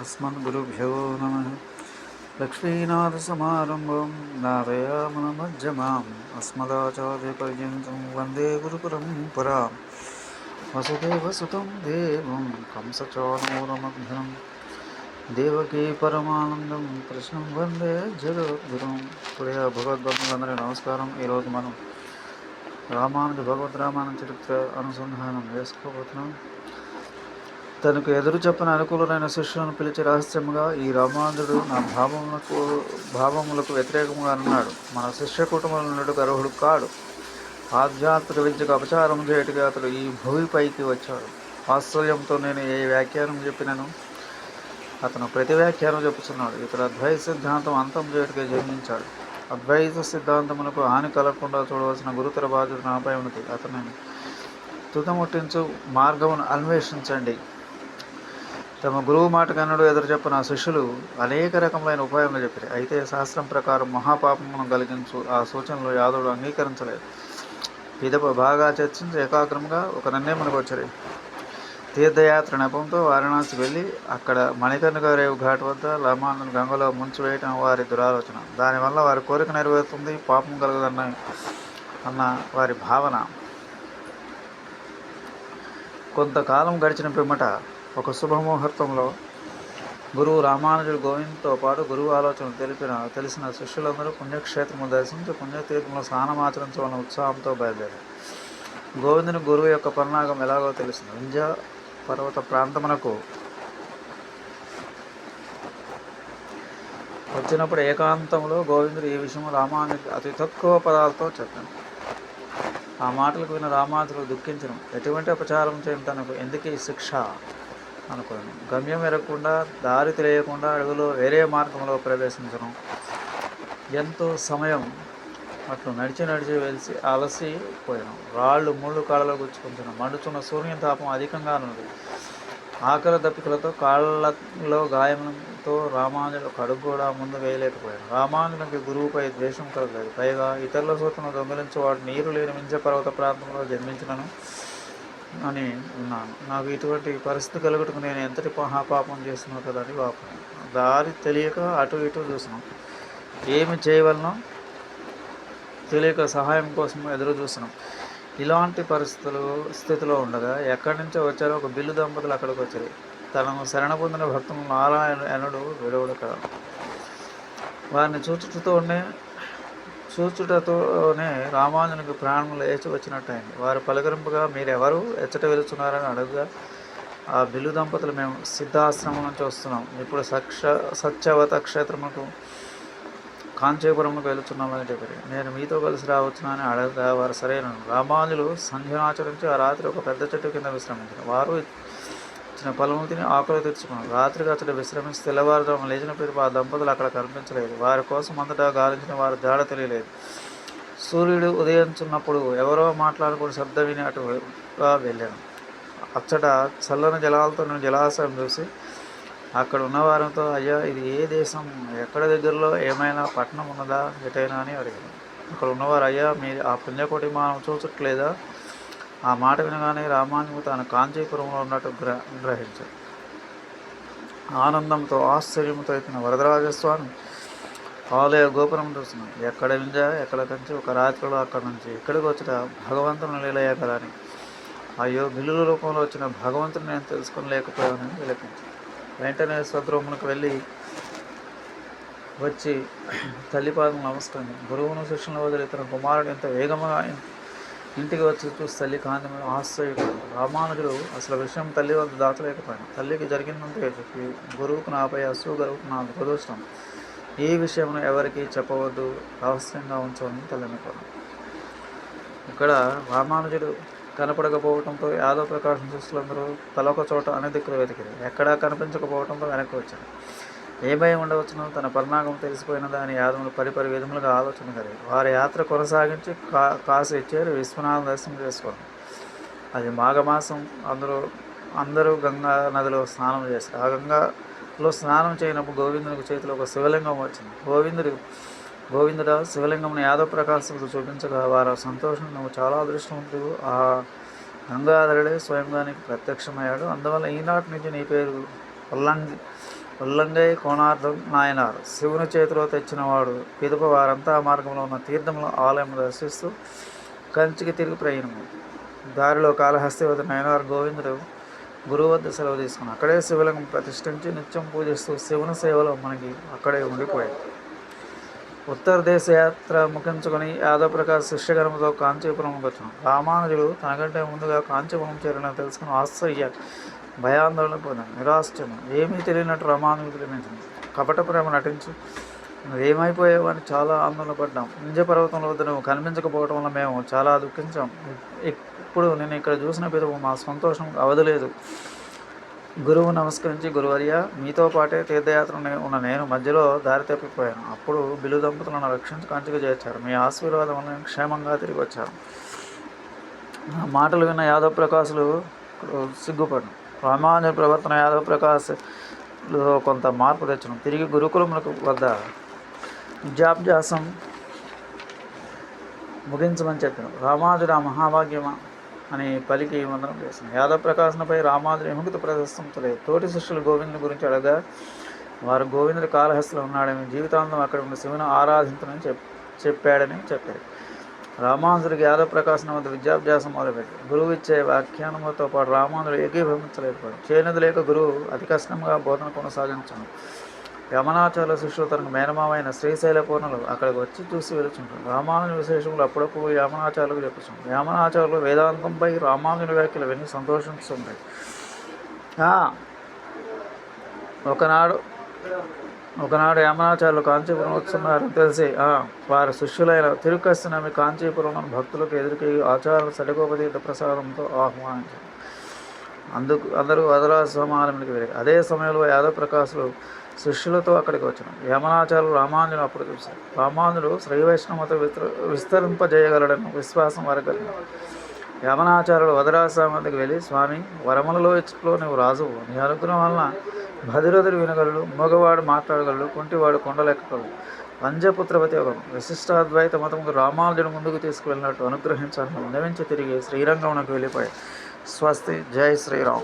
अस्मद्गुरुभ्यो नमः लक्ष्मीनाथसमारम्भं नारयामनमध्यमाम् अस्मदाचार्यपर्यन्तं वन्दे गुरुपरम्परां वसुदेवसुतं देवं कंसचाणूरमध्यं దేవకీ పరమానందం కృష్ణం వందే జగద్గురం ప్రియ భగవద్బంధులందరికీ నమస్కారం ఈరోజు మనం రామానుజ భగవద్ రామానుజ చరిత్ర అనుసంధానం చేసుకోబోతున్నాం తనకు ఎదురు చెప్పని అనుకూలమైన శిష్యులను పిలిచి రహస్యముగా ఈ రామానుజుడు నా భావములకు భావములకు వ్యతిరేకముగా అన్నాడు. మన శిష్య కుటుంబంలో నుండి అర్హుడు కాడు. ఆధ్యాత్మిక విద్యకు అపచారం చేయటిగా అతడు ఈ భూమిపైకి వచ్చాడు. ఆశ్చర్యంతో నేను ఏ వ్యాఖ్యానం చెప్పినను? అతను ప్రతి వ్యాఖ్యానం చెప్పుచున్నాడు. ఇతడు అద్వైత సిద్ధాంతం అంతం చేయటిగా జన్మించాడు. అద్వైత సిద్ధాంతములకు హాని కలగకుండా చూడవలసిన గురుతర బాధ్యత నాపై ఉన్నది. అతనిని తుదముట్టించు మార్గమును అన్వేషించండి. తమ గురువు మాట కన్నడు ఎదురు చెప్పిన శిష్యులు అనేక రకములైన ఉపాయములు చెప్పారు. అయితే శాస్త్రం ప్రకారం మహాపాపమును కలిగించు ఆ సూచనలు యాదవుడు అంగీకరించలేదు. పిదప బాగా చర్చించి ఏకాగ్రంగా ఒక నిర్ణయమునకు వచ్చారు. తీర్థయాత్ర నెపంతో వారణాసి వెళ్ళి అక్కడ మణికర్ణిక రేవు ఘాట్ వద్ద లమాను గంగలో ముంచి వేయటం వారి దురాలోచన. దానివల్ల వారి కోరిక నెరవేరుతుంది పాపం కలగదన్న అన్న వారి భావన. కొంతకాలం గడిచిన పిమ్మట ఒక శుభముహూర్తంలో గురువు రామానుజుడు గోవింద్తో పాటు గురువు ఆలోచన తెలిపిన తెలిసిన శిష్యులందరూ పుణ్యక్షేత్రము దర్శించి పుణ్యతీర్థంలో స్నానమాచరించవలన ఉత్సాహంతో బయలుదేరారు. గోవిందుని గురువు యొక్క పరిణాగం ఎలాగో తెలిసింది వింధ్య పర్వత ప్రాంతమునకు వచ్చినప్పుడు ఏకాంతంలో గోవిందుడు ఈ విషయం రామానుజు అతి తక్కువ పదాలతో చెప్పాను. ఆ మాటలకు విన్న రామానుజుడు దుఃఖించను. ఎటువంటి అపచారం చేయడం తనకు. ఎందుకు ఈ శిక్ష? అనుకోను గమ్యం ఎరగకుండా దారి తెలియకుండా అడుగులో వేరే మార్గంలో ప్రవేశించడం ఎంతో సమయం అట్లు నడిచి నడిచి వెలిసి అలసి పోయాం రాళ్ళు ముళ్ళు కాళ్ళలో గుచ్చుకుంటున్నాం మండుతున్న సూర్యుని తాపం అధికంగా ఉన్నది. ఆకలి దప్పికలతో కాళ్ళలో గాయంతో రామానుజులు కడుగు కూడా ముందు వేయలేకపోయాడు రామానుజునికి గురువుపై ద్వేషం కలగలేదు. పైగా ఇతరుల సూచన దొంగిలించేవాడు నీరు లేని మించ పర్వత ప్రాంతంలో జన్మించినను. అని ఉన్నాను. నాకు ఇటువంటి పరిస్థితి కలుగుటకు నేను ఎంతటి మహాపాపం చేస్తున్నావు కదా అని పాపం దారి తెలియక అటు ఇటు చూసినాం ఏమి చేయవలనో తెలియక సహాయం కోసం ఎదురు చూస్తున్నాం. ఇలాంటి పరిస్థితులు స్థితిలో ఉండగా ఎక్కడి నుంచో వచ్చారో ఒక బిల్లు దంపతులు అక్కడికి వచ్చారు. తనను శరణ పొందిన భక్తులు నారాయణుడు విడవడు కదా వారిని చూచుటతోనే చూచుటతోనే రామానునికి ప్రాణం లేచి వచ్చినట్టయింది. వారు పలకరింపుగా మీరెవరు? ఎచ్చట వెళుతున్నారని అడుగుగా ఆ బిల్లు దంపతులు మేము సిద్ధాశ్రమం నుంచి వస్తున్నాం. ఇప్పుడు సక్ష సత్యవత క్షేత్రముకు కాంచీపురంకు వెళుతున్నామని చెప్పారు. నేను మీతో కలిసి రావచ్చునని అడగగా వారు సరైన రామానులు సంధ్యనాచరించి ఆ రాత్రి ఒక పెద్ద చెట్టు కింద విశ్రమించారు. వారు ఇచ్చిన పొలము తిని ఆకులు తెచ్చుకున్నాడు రాత్రికి అతడు విశ్రమించి తెల్లవారుజాము లేచిన పేరు ఆ దంపతులు అక్కడ కనిపించలేదు. వారి కోసం అంతటా గాలించిన వారు జాడ తెలియలేదు. సూర్యుడు ఉదయించున్నప్పుడు ఎవరో మాట్లాడుకుని శబ్దం విని అటుగా వెళ్ళాను అచ్చట చల్లని జలాలతో నేను జలాశయం చూసి అక్కడ ఉన్నవారితో అయ్యా ఇది ఏ దేశం? ఎక్కడ దగ్గరలో ఏమైనా పట్టణం ఉన్నదా? ఎటైనా అని అడిగాను అక్కడ ఉన్నవారు అయ్యా మీరు ఆ పుణ్యకోటి మనం చూచట్లేదా? ఆ మాట వినగానే రామానుజు తాను కాంచీపురంలో ఉన్నట్టు గ్ర గ్రహించాడు. ఆనందంతో ఆశ్చర్యంతో ఎత్తిన వరదరాజస్వామి ఆలయ గోపురం చూస్తున్నాం ఎక్కడ వింజా? ఎక్కడ నుంచి ఒక రాత్రిలో అక్కడ నుంచి ఇక్కడికి వచ్చిన భగవంతుని నిలయ కదా అని. అయ్యో బిల్లుల రూపంలో వచ్చిన భగవంతుని నేను తెలుసుకోలేకపోయానని విలపించాను వెంటనే స్వద్రోమునికి వెళ్ళి వచ్చి తల్లిపాదం నమస్కారం గురువును శిక్షణ వదిలి తన కుమారుడు ఎంత వేగంగా ఇంటికి వచ్చి చూసి తల్లి కాంతి మీద ఆశ్చర్యపడు రామానుజుడు అసలు విషయం తల్లి వద్ద దాచలేకపోయాను తల్లికి జరిగిందంటే చెప్పి గురువుకు నాపై అసూ గరువుకు నా దురదృష్టం ఈ విషయమును ఎవరికి చెప్పవద్దు. రహస్యంగా ఉంచవని తల్లిని కోరాను ఇక్కడ రామానుజుడు కనపడకపోవడంతో యాదవ ప్రకాశం శిష్యులందరూ తలొక చోట అనే దిక్కులు వెతికారు ఎక్కడా కనిపించకపోవడంతో వెనక్కి వచ్చారు. ఏ భయం ఉండవచ్చునో? తన పరిణామం తెలిసిపోయిన దాని యాదములు పరిపరి విధములుగా ఆలోచన కలిగి. వారి యాత్ర కొనసాగించి కా కాసు ఇచ్చారు విశ్వనాథ దర్శనం చేసుకోవడం. అది మాఘమాసం అందరూ అందరూ గంగా నదిలో స్నానం చేశారు. ఆ గంగాలో స్నానం చేయనప్పుడు గోవిందునికి చేతిలో ఒక శివలింగం వచ్చింది. గోవిందుడు గోవిందుడ శివలింగంను యాదవ ప్రకాశంతో చూపించగా వారు సంతోషం నువ్వు చాలా అదృష్టవంతుడు. ఆ గంగాధరుడే స్వయంగానికి ప్రత్యక్షమయ్యాడు. అందువల్ల ఈనాటి నుంచి నీ పేరు పల్లంగి. ఉల్లంగై కోణార్థం నాయనార్. శివుని చేతిలో తెచ్చినవాడు పిదప వారంతా ఆ మార్గంలో ఉన్న తీర్థంలో ఆలయం దర్శిస్తూ కంచికి తిరిగి ప్రయాణము. దారిలో కాళహస్తి వద్ద నయనార్ గోవిందుడు గురువు వద్ద సెలవు తీసుకుని అక్కడే శివలింగం ప్రతిష్ఠించి నిత్యం పూజిస్తూ శివుని సేవలో మనకి అక్కడే ఉండిపోయాడు. ఉత్తర దేశ యాత్ర ముగించుకొని యాదవ్ ప్రకాశ్ శిష్యగణముతో కాంచీపురం వచ్చాం రామానుజుడు తనకంటే ముందుగా కాంచీపురం చేరిన తెలుసుకుని ఆశ్చర్య భయాందోళన పొందాను నిరాశ్చర్యం. ఏమీ తెలియనట్టు రమాను తెలియనించింది కపట ప్రేమ నటించు. ఏమైపోయావని చాలా ఆందోళన పడ్డాం నింజ పర్వతంలో వద్ద నువ్వు కనిపించకపోవడం వల్ల మేము చాలా దుఃఖించాం. ఇప్పుడు నేను ఇక్కడ చూసిన పిదవు మా సంతోషం అవధలేదు. గురువు నమస్కరించి గురువర్య మీతో పాటే తీర్థయాత్ర ఉన్న నేను మధ్యలో దారి తప్పిపోయాను. అప్పుడు బిలు దంపతులను రక్షించి కంచుకు చేర్చారు. మీ ఆశీర్వాదం వల్ల క్షేమంగా తిరిగి వచ్చాను. మాటలు విన్న యాదవ్ ప్రకాశులు సిగ్గుపడ్డాను రామాను ప్రవర్తన యాదవ ప్రకాశ్ కొంత మార్పు తెచ్చడం తిరిగి గురుకులములకు వద్ద విద్యాభ్యాసం ముగించమని చెప్పాను. రామానుజుడు ఆ మహాభాగ్యమా అని పలికి వందనం చేసింది యాదవ ప్రకాశనపై రామాజుడు విముఖత ప్రదర్శించలేదు తోటి శిష్యులు గోవిందుని గురించి అడగా వారు గోవిందుడు కాళహస్తిలో ఉన్నాడని జీవితాంతం అక్కడ ఉన్న శివుని ఆరాధించనని చెప్ చెప్పాడని చెప్పారు. రామానుజుడికి యాదవ ప్రకాశనం వద్ద విద్యాభ్యాసం మొదలుపెట్టి గురువు ఇచ్చే వ్యాఖ్యానములతో పాటు రామానుజుడు ఏకీభవించలేకపోయాడు. చేయనది లేక గురువు అతి కష్టంగా బోధన కొనసాగించాడు. యమనాచార్య శిష్యులు తనకు మేనమామైన శ్రీశైల పూర్ణలు అక్కడికి వచ్చి చూసి వెలుచుంటారు రామానుజు విశేషములు అప్పుడప్పుడు యామనాచార్యులకు చెప్పుచుంటారు యామనాచార్యులు వేదాంతంపై రామానుజుని వ్యాఖ్యలు విని సంతోషిస్తుంటాయి ఒకనాడు ఒకనాడు యామనాచార్యులు కాంచీపురం వస్తున్నారని తెలిసి వారి శిష్యులైన తిరుకస్తునమి కాంచీపురం భక్తులకు ఎదురుకి ఆచార్యులు సడగోపదీత ప్రసాదంతో ఆహ్వానించారు. అందుకు అందరూ వదరాజ సమాలంకి వెళ్ళారు. అదే సమయంలో యాదవ్ ప్రకాశులు శిష్యులతో అక్కడికి వచ్చిన యమనాచార్యులు రామానుజుని అప్పుడు చూశారు. రామానుడు శ్రీ వైష్ణవత విస్తరింపజేయగలడని విశ్వాసం వరగలిగింది యమనాచార్యుడు వదరాశ్రమానికి వెళ్ళి స్వామి వరములలో ఇచ్చులో నువ్వు రాజు నీ అనుగ్రహం వలన భదిరథుడు వినగలడు మగవాడు మాట్లాడగలడు కుంటివాడు కొండలెక్కగలడు. పంచపుత్రపతి ఒక విశిష్టాద్వైత మతముకు రామానుజుడు ముందుకు తీసుకువెళ్ళినట్టు అనుగ్రహించాలని విన్నవించి తిరిగి శ్రీరంగంలోకి వెళ్ళిపోయాడు. స్వస్తి జై శ్రీరామ్.